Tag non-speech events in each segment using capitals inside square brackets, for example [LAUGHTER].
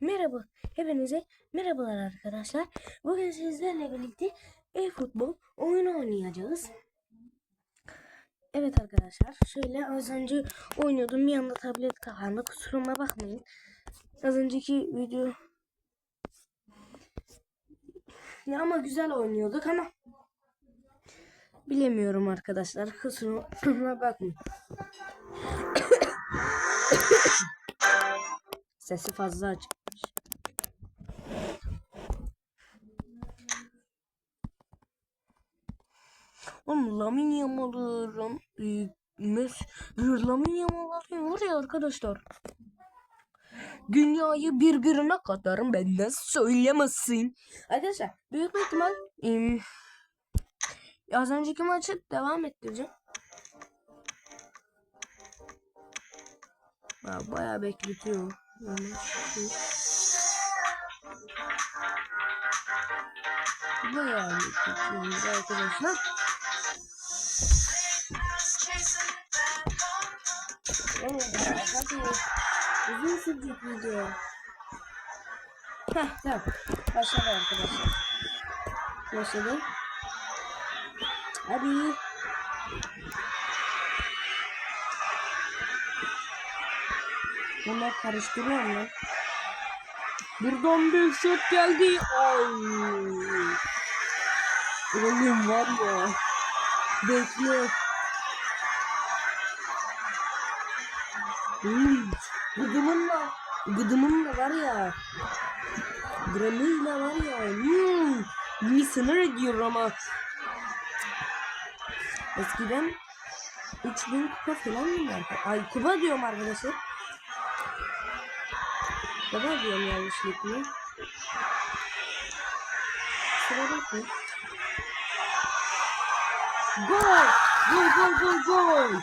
Merhaba, hepinize merhabalar arkadaşlar. Bugün sizlerle birlikte e-futbol oyunu oynayacağız. Evet arkadaşlar, şöyle az önce oynuyordum. Bir anda tablet kapandı. Kusuruma bakmayın. Az önceki video... Ya ama güzel oynuyorduk ama... Bilemiyorum arkadaşlar. Kusuruma bakmayın. [COUGHS] Sesi fazla açıkmış. Oğlum Lamin Yamal'ı Ram, e, Mes, Lamin Yamal'ı var ya arkadaşlar. Dünyayı birbirine katarım benden söylemesin. Arkadaşlar büyük ihtimal e, az önceki maçı devam ettireceğim. Ya, bayağı bekletiyor. Yani Bayağı bekletiyoruz arkadaşlar. Evet, hadi. Uzun sürecek video. Heh, tamam. Başladı arkadaşlar. Başladı. Hadi. Bunlar karıştırıyor mu? Buradan bir şut geldi. Ay. Oğlum var ya. Bekle. Hmm. Gıdımınla. Gıdımınla var ya. Gramıyla var ya. Hmm. Bir sınır ediyor ama. Eskiden 3000 kupa falan mı var? Ay kupa diyorum arkadaşlar. Baba diyorum yanlışlıkla. Sıra bakın. Gol! Gol gol gol gol!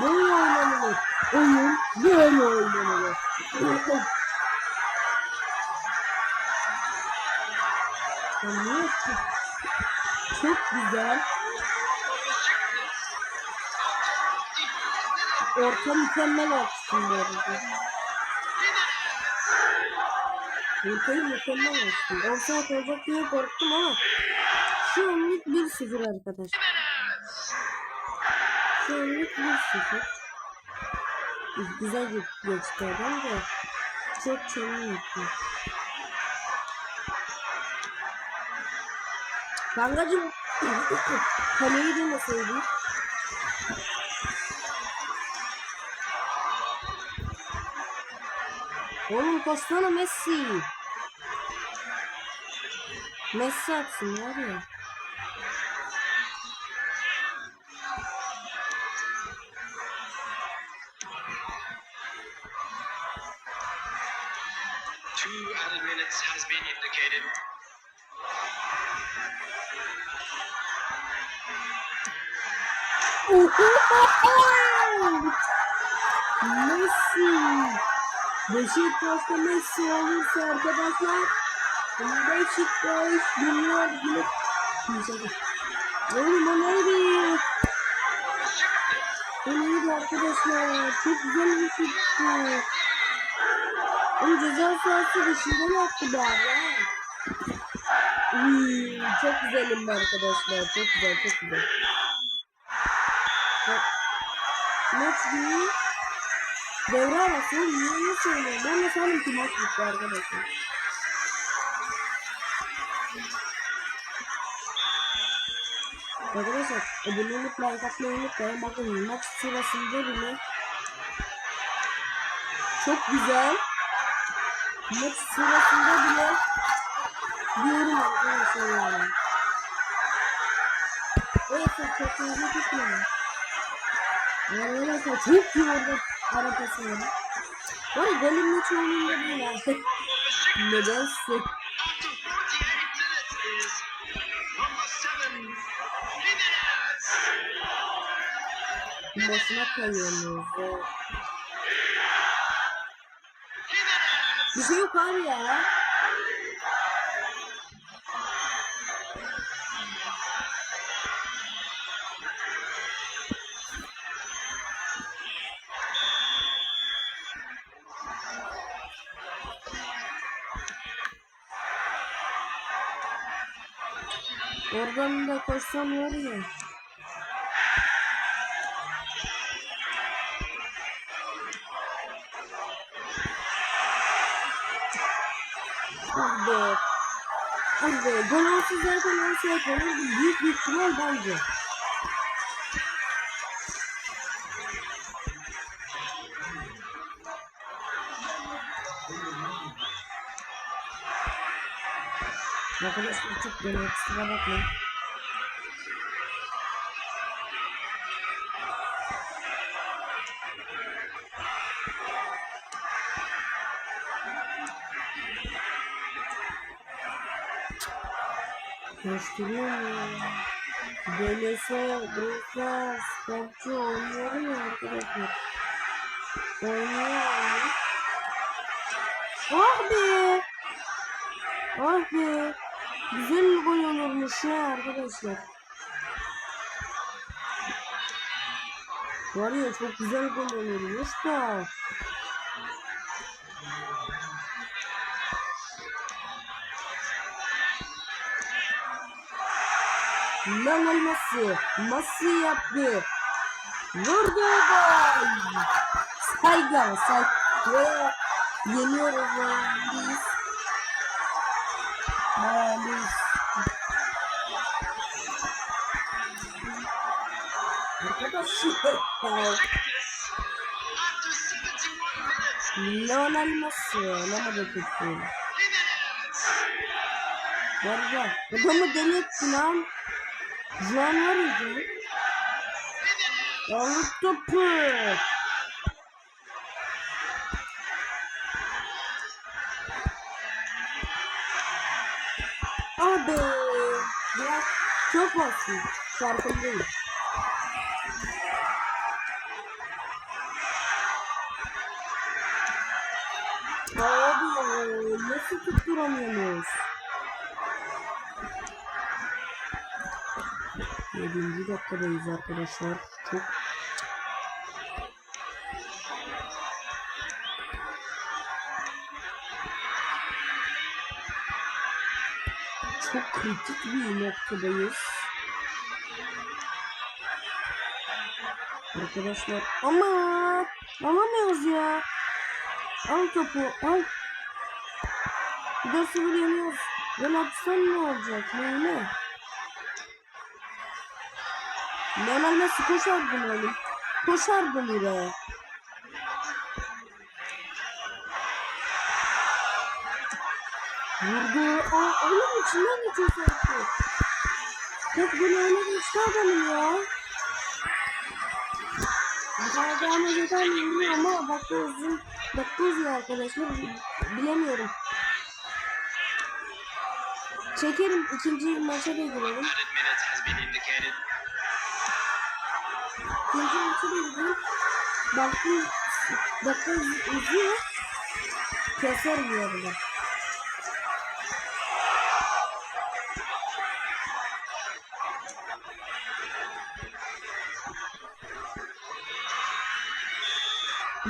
Böyle oynanılır. Oyun böyle oynanılır. Niye çok, güzel. Orta mükemmel açtım bu arada. Ortayı mükemmel açtım. Orta atacak diye korktum ama şu anlık 1-0 arkadaşlar. Şu anlık 1-0. Güzel geçti adam da çok çabuk gitti. Kankacım kaleyi demeseydin. Oğlum koşsana Messi. Messi atsın var ya. Two added minutes has been indicated. Messi. Beşiktaş'ta Messi olursa arkadaşlar Beşiktaş dünya gibi Oğlum o neydi? O neydi arkadaşlar? Çok güzel bir şuttu. Oğlum ceza sahası dışında ne yaptı be abi? Uy, çok güzelim arkadaşlar. Çok güzel, çok güzel. Maç değil. Devre arası niye söylüyorum? Ben de sanırım ki maç bitti arkadaşlar. Arkadaşlar abonelik like atmayı unutmayın. Bakın maç sırasında bile çok güzel. Maç sırasında bile diyorum arkadaşlar yani. Neyse çok hızlı tutmayın. Arkadaşlar çok iyi orada arabası var. Ya golün hiç önünde değil artık. [LAUGHS] Nedense. After 48 minutes is number seven, Jimenez. Başına kayıyorsunuz. Bir şey yok abi ya. Oradan da koşsam var ya. Ah be. Ah be. Gol olsa zaten olsa olurdu. Büyük bir ihtimal bence. Arkadaşlar çok demek kusura bakmayın. Koşturuyor? Denese, Brusa, Sportçu oynuyor mu arkadaşlar? Oynuyor. Ah be! Ah be! Güzel gol olurmuş ya arkadaşlar. Var ya çok güzel gol olurmuş da. Lionel Messi. Messi yaptı. Vurdu gol. Saygı say ve yeniyoruz biz. Arkadaşlar. After 71 minutes, Lionel Messi. Kadar kötü. Bu arada adamı deli etti lan. Juan var mıydı? Yavru topu. Olsun. Farkındayım. Abi nasıl tutturamıyoruz? Yedinci dakikadayız arkadaşlar. Çok çok kritik bir noktadayız. Arkadaşlar ama alamıyoruz ya. Al topu al. 4-0 yeniyoruz. Gol atsan ne olacak? Neyle? Lionel Messi koşardın oğlum. Koşardın buraya. Vurdu. Aa oğlum içinden geçiyor sanki. Tek golü öyle geçti adamın ya. Devam eder mi ama dakika uzun. Dakika uzun arkadaşlar. Bilemiyorum. Çekerim. ikinci maça da girelim. İkinci maça da girelim. Baktım. Dakika uz- uzuyor. Keserim ya bunu.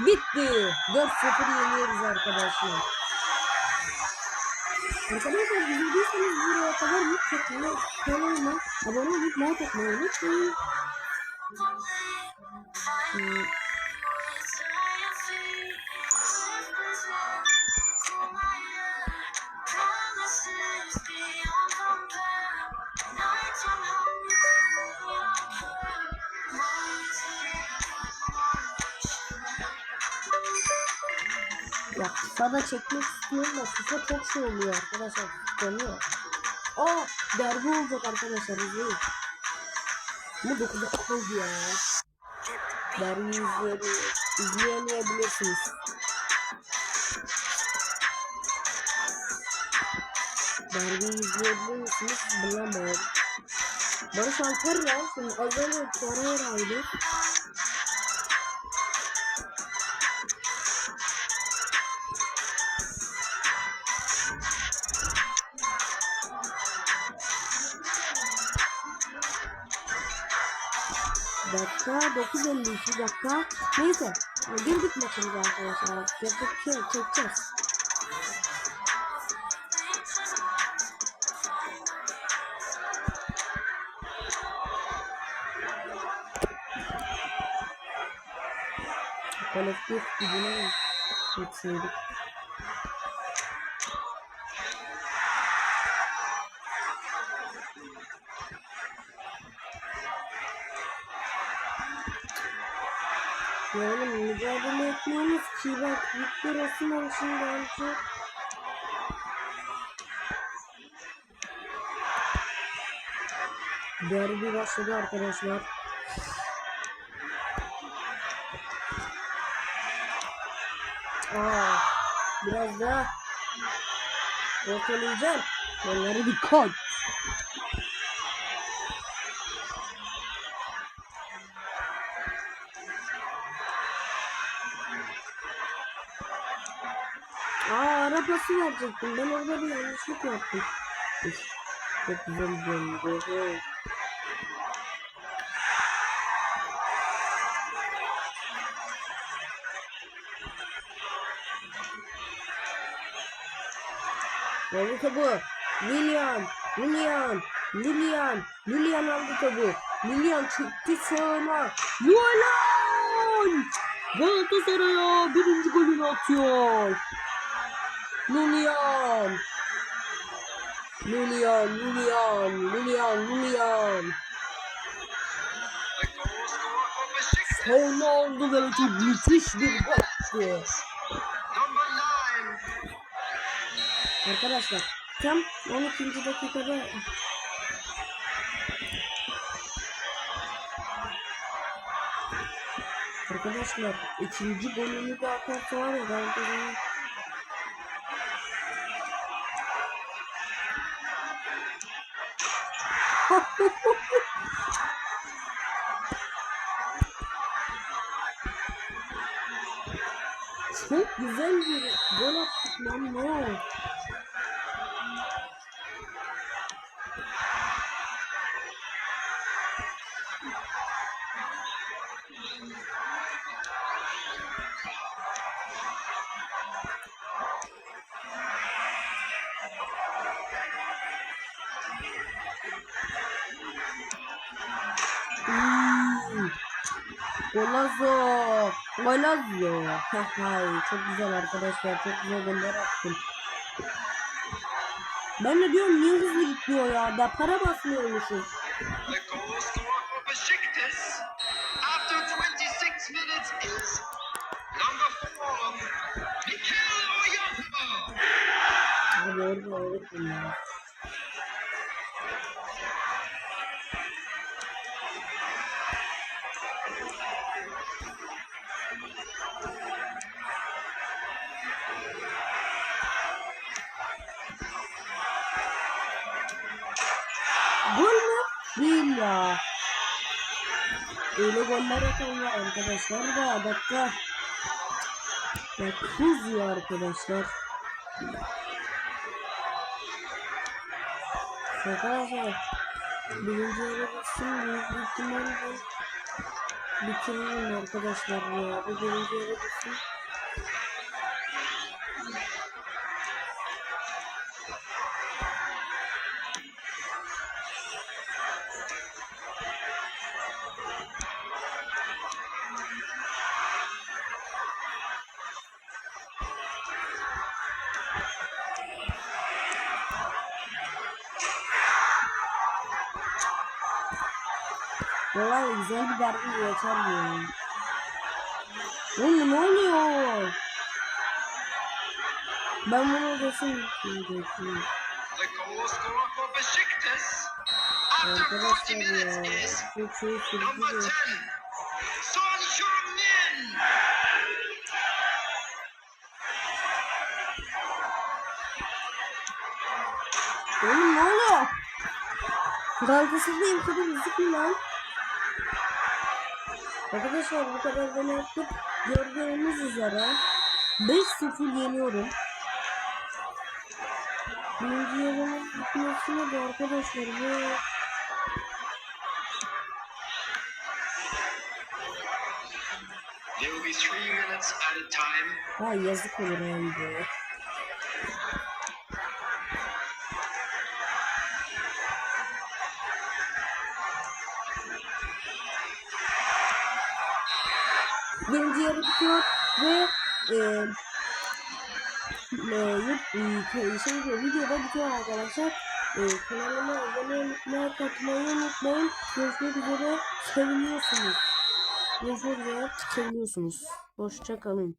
Bitti. 4-0 yeniyoruz arkadaşlar. Arkadaşlar izlediyseniz buraya kadar mutlaka kanalıma abone olup like atmayı unutmayın. Hmm, Ya sana çekmek istiyorum da size çok şey oluyor arkadaşlar. Dönüyor. Aa derbi olacak arkadaşlar izleyin. Bu 9 dakika oldu ya. Derbi izleyelim. izleyemeyebilirsiniz. Derbi izleyebilir misiniz? Bilemem. Barış Alper ya. Şimdi az önce Torreira'ydı. dakika 9.52 dakika. Neyse girdik maçımıza arkadaşlar. Yapacak bir şey çekeceğiz. Kolektif gücüne geçseydik Yani mücadele etmiyoruz ki bak Victor Osimhen şimdi bence Derbi başladı arkadaşlar. Aa, biraz daha ortalayacağım. Onlara dikkat. Arabası verecektim. Ben orada bir yanlışlık yaptım. Üf, Çok güzel döndü. Evet. Aldı topu. Lilian. Lilian. Lilian. Lilian aldı topu. Lilian çıktı sağına. Yuvalan! Galatasaray'a birinci golünü atıyor. The goal scorer for Besiktas. Sağına aldı ve çok müthiş bir gol. Arkadaşlar tam 12. dakikada Arkadaşlar ikinci golünü de atarsa var ya ben de Çok güzel bir gol attık lan ne o? Golazo. Golazo. Çok güzel arkadaşlar. Çok güzel goller attım. Ben de diyorum niye hızlı gitmiyor ya? Da para basmıyormuşuz. The goal scorer for ya. Öyle goller atanlar arkadaşlar da dakika. Dokuz ya arkadaşlar. Arkadaşlar birinci yere gitsin büyük bir ihtimalle bitiririm arkadaşlar ya. Birinci yere gitsin. Valla güzel bir derbi geçer diyorum. Oğlum ne oluyor? Ben bunu after 40 Arkadaşlar ya. 10, sürücü. Son Heung-min. Oğlum ne oluyor? Galatasaray'ın kadar hızlı mı lan? Arkadaşlar bu kadar beni yaptık. Gördüğünüz üzere 5-0 yeniyorum. Birinci yarının bitmesine de arkadaşlar bu will be three minutes birinci yarı bitiyor ve e, e, e, şey, videoda bitiyor arkadaşlar. E, kanalıma abone olmayı, katmayı unutmayın. Görüşmek üzere. Seviniyorsunuz. Görüşmek üzere. Seviniyorsunuz. Hoşça kalın.